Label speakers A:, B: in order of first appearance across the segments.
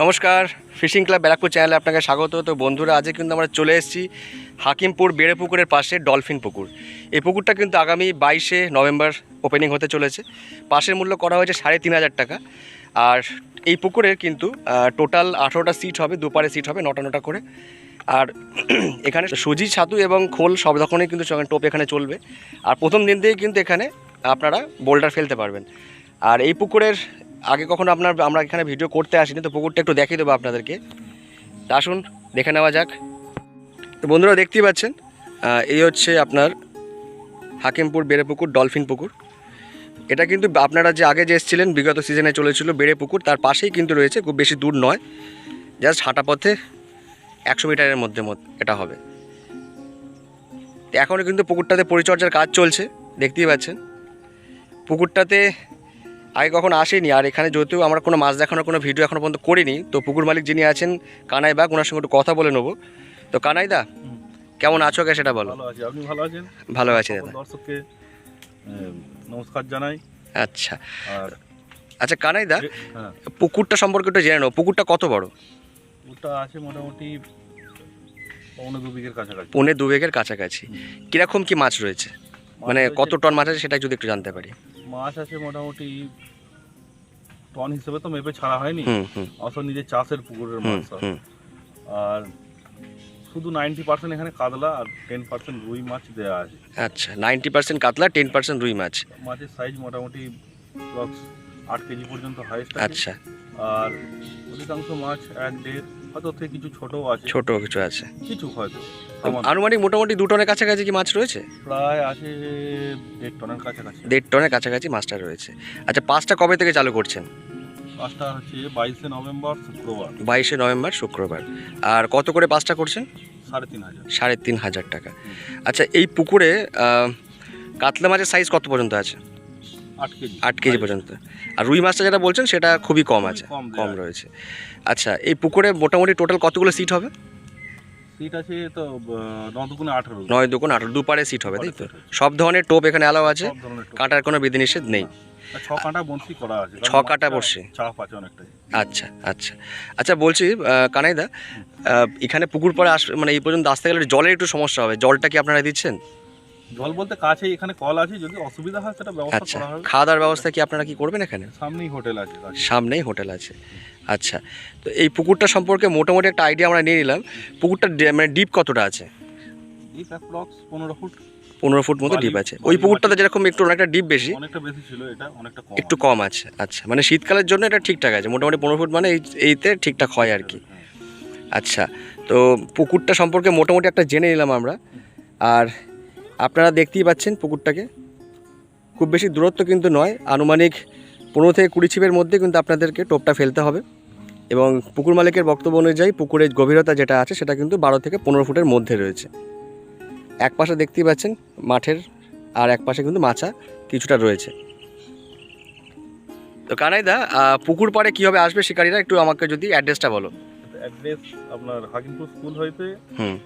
A: নমস্কার, fishing club Barrackpore চ্যানেলে আপনাকে স্বাগত। তো বন্ধুরা, আজকে কিন্তু আমরা চলে এসেছি হাকিমপুর বেড়ে পুকুরের পাশে ডলফিন পুকুর। এই পুকুরটা কিন্তু আগামী বাইশে নভেম্বর ওপেনিং হতে চলেছে। পাশের মূল্য করা হয়েছে সাড়ে তিন হাজার টাকা। আর এই পুকুরের কিন্তু টোটাল আঠেরোটা সিট হবে, দুপারে সিট হবে, নটা নটা করে। আর এখানে সুজি, ছাতু এবং খোল সব রকমের কিন্তু টোপ এখানে চলবে। আর প্রথম দিন থেকেই কিন্তু এখানে আপনারা বোল্ডার ফেলতে পারবেন। আর এই পুকুরের আগে কখনো আপনার, আমরা এখানে ভিডিও করতে আসিনি, তো পুকুরটা একটু দেখিয়ে দেবো আপনাদেরকে। তা আসুন, দেখে নেওয়া যাক। তো বন্ধুরা, দেখতেই পাচ্ছেন এই হচ্ছে আপনার হাকিমপুর বেড়ে পুকুর ডলফিন পুকুর। এটা কিন্তু আপনারা যে আগে যে এসেছিলেন, বিগত সিজনে চলেছিল বেড়ে পুকুর, তার পাশেই কিন্তু রয়েছে, খুব বেশি দূর নয়, জাস্ট হাঁটা পথে একশো মিটারের মধ্যে এটা হবে। এখনও কিন্তু পুকুরটাতে পরিচর্যার কাজ চলছে, দেখতেই পাচ্ছেন। পুকুরটাতে আগে কখনো আসেনি আর এখানে যদিও আমরা কোনো মাছ দেখানোর কোনো ভিডিও এখনও পর্যন্ত করিনি তো পুকুর মালিক যিনি আছেন কানাই বাগ ওনার সঙ্গে একটু কথা বলে নেব। তো কানাই দা কেমন আছো কে সেটা বলো।
B: ভালো আছি আপনি ভালো আছেন?
A: ভালো আছি দাদা।
B: দর্শককে নমস্কার জানাই।
A: আচ্ছা।
B: আর
A: আচ্ছা কানাই দা
B: হ্যাঁ।
A: পুকুরটা সম্পর্কে একটু জেনে নাও পুকুরটা কত বড়?
B: ওটা আছে মোটামুটি পৌনে দু বিঘের কাছাকাছি।
A: পৌনে দু বিঘের কাছাকাছি। কীরকম কি মাছ রয়েছে? মানে কত টন মাছ আছে সেটা যদি একটু জানতে পারি।
B: মাছ আছে মোটামুটি টন হিসেবে তো মেপে ছাড়া হয়নি।
A: হুম
B: নিজের চাষের পুকুরের মাছ আর শুধু নাইনটি পার্সেন্ট এখানে কাতলা আর টেন পার্সেন্ট রুই মাছ দেওয়া আছে।
A: আচ্ছা নাইনটি পার্সেন্ট কাতলা টেন পার্সেন্ট রুই মাছ।
B: মাছের সাইজ মোটামুটি আট কেজি পর্যন্ত হাইস্ট
A: আচ্ছা।
B: আর অধিকাংশ মাছ এক দেড় হয়তো থেকে কিছু ছোটও আছে।
A: ছোট কিছু আছে।
B: কিছু হয়তো।
A: আনুমানিক মোটামুটি দু টনের কাছাকাছি কি মাছ রয়েছে?
B: প্রায় আছে দেড় টনের কাছাকাছি।
A: দেড় টনের কাছাকাছি মাছটা রয়েছে। আচ্ছা পাঁচটা কবে থেকে চালু করছেন?
B: পাঁচটা হচ্ছে বাইশে নভেম্বর শুক্রবার।
A: বাইশে নভেম্বর শুক্রবার। আর কত করে পাঁচটা করছেন?
B: সাড়ে তিন হাজার।
A: সাড়ে তিন হাজার টাকা। আচ্ছা এই পুকুরে কাতলা মাছের সাইজ কত পর্যন্ত আছে?
B: আট কেজি।
A: আট কেজি পর্যন্ত। আর রুই মাছটা যেটা বলছেন সেটা খুবই কম আছে
B: কম।
A: রয়েছে। আচ্ছা এই পুকুরে মোটামুটি টোটাল কতগুলো সিট হবে?
B: সিট আছে তো নয় দুগুণে আঠারো।
A: নয় দুগুণ আঠারো দুপারে সিট হবে তাই তো? সব ধরনের টোপ এখানে অ্যালাও আছে কাঁটার কোনো বিধিনিষেধ নেই।
B: ছ কাঁটা বনশি করা আছে
A: ছ কাঁটা বড়শি।
B: চাপ আছে অনেকটাই।
A: আচ্ছা আচ্ছা। আচ্ছা বলছি কানাইদা এখানে পুকুর পরে আস মানে এই পর্যন্ত আসতে গেলে জলের একটু সমস্যা হবে। জলটা কি আপনারা দিচ্ছেন?
B: জল বলতে কাছে এখানে কল আছে যদি অসুবিধা হয় সেটা ব্যবস্থা
A: আচ্ছা
B: করা হবে।
A: খাওয়া দাওয়ার ব্যবস্থা কি আপনারা কি করবেন এখানে?
B: সামনেই হোটেল আছে কাছে।
A: সামনেই হোটেল আছে। আচ্ছা তো এই পুকুরটা সম্পর্কে মোটামুটি একটা আইডিয়া আমরা নিয়ে নিলাম। পুকুরটা ডে- মানে ডিপ কতটা আছে?
B: ডিপ অ্যাপ্রক্স পনেরো ফুট।
A: পনেরো ফুট মতো ডিপ আছে। ওই পুকুরটাতে যেরকম একটু অনেকটা ডিপ বেশি
B: অনেকটা বেশি ছিল এটা অনেকটা কম
A: একটু কম আছে। আচ্ছা মানে শীতকালের জন্য এটা ঠিকঠাক আছে। মোটামুটি পনেরো ফুট মানে এই এইতে ঠিকঠাক হয় আর কি।
B: হ্যাঁ।
A: আচ্ছা তো পুকুরটা সম্পর্কে মোটামুটি একটা জেনে নিলাম আমরা। আর আপনারা দেখতেই পাচ্ছেন পুকুরটাকে। খুব বেশি দূরত্ব কিন্তু নয় আনুমানিক পনেরো থেকে কুড়ি ছিপের মধ্যে কিন্তু আপনাদেরকে টোপটা ফেলতে হবে। এবং পুকুর মালিকের বক্তব্য অনুযায়ী পুকুরের গভীরতা যেটা আছে সেটা কিন্তু বারো থেকে পনেরো ফুটের মধ্যে রয়েছে। এক পাশে দেখতেই পাচ্ছেন মাঠের আর এক পাশে কিন্তু মাছা কিছুটা রয়েছে। তো কানাইদা পুকুর পাড়ে কীভাবে আসবে শিকারীরা একটু আমাকে যদি অ্যাড্রেসটা বলো।
B: অ্যাড্রেস আপনার হাকিমপুর স্কুল হইতে
A: হুম।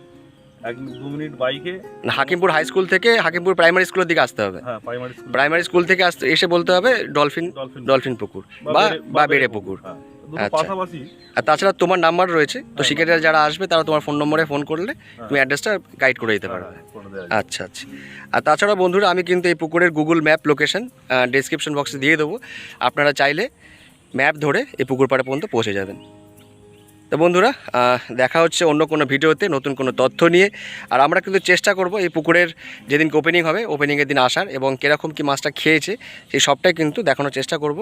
B: এক দু মিনিট বাইকে
A: হাকিমপুর হাই স্কুল থেকে হাকিমপুর প্রাইমারি স্কুলের দিকে আসতে হবে।
B: হ্যাঁ প্রাইমারি স্কুল
A: প্রাইমারি স্কুল থেকে আসতে এসে বলতে হবে ডলফিন
B: ডলফিন
A: পুকুর। বা বা বেড়ে পুকুর
B: হ্যাঁ,
A: আচ্ছা।
B: পাশাপাশি
A: আর তাছাড়া তোমার নাম্বার রয়েছে তো
B: হ্যাঁ,
A: যারা আসবে তারা তোমার ফোন নম্বরে ফোন করলে
B: হ্যাঁ,
A: তুমি অ্যাড্রেসটা গাইড করে দিতে পারবে।
B: হ্যাঁ,
A: আচ্ছা আচ্ছা। আর তাছাড়া বন্ধুরা আমি কিন্তু এই পুকুরের গুগল ম্যাপ লোকেশন ডেসক্রিপশন বক্সে দিয়ে দেবো। আপনারা চাইলে ম্যাপ ধরে এই পুকুর পাড়ে পর্যন্ত পৌঁছে যাবেন। তো বন্ধুরা দেখা হচ্ছে অন্য কোনো ভিডিওতে নতুন কোনো তথ্য নিয়ে। আর আমরা কিন্তু চেষ্টা করব এই পুকুরের যেদিন ওপেনিং হবে ওপেনিংয়ের দিন আসার এবং কীরকম কী মাছটা খেয়েছে, সেই সবটাই কিন্তু দেখানোর চেষ্টা করব।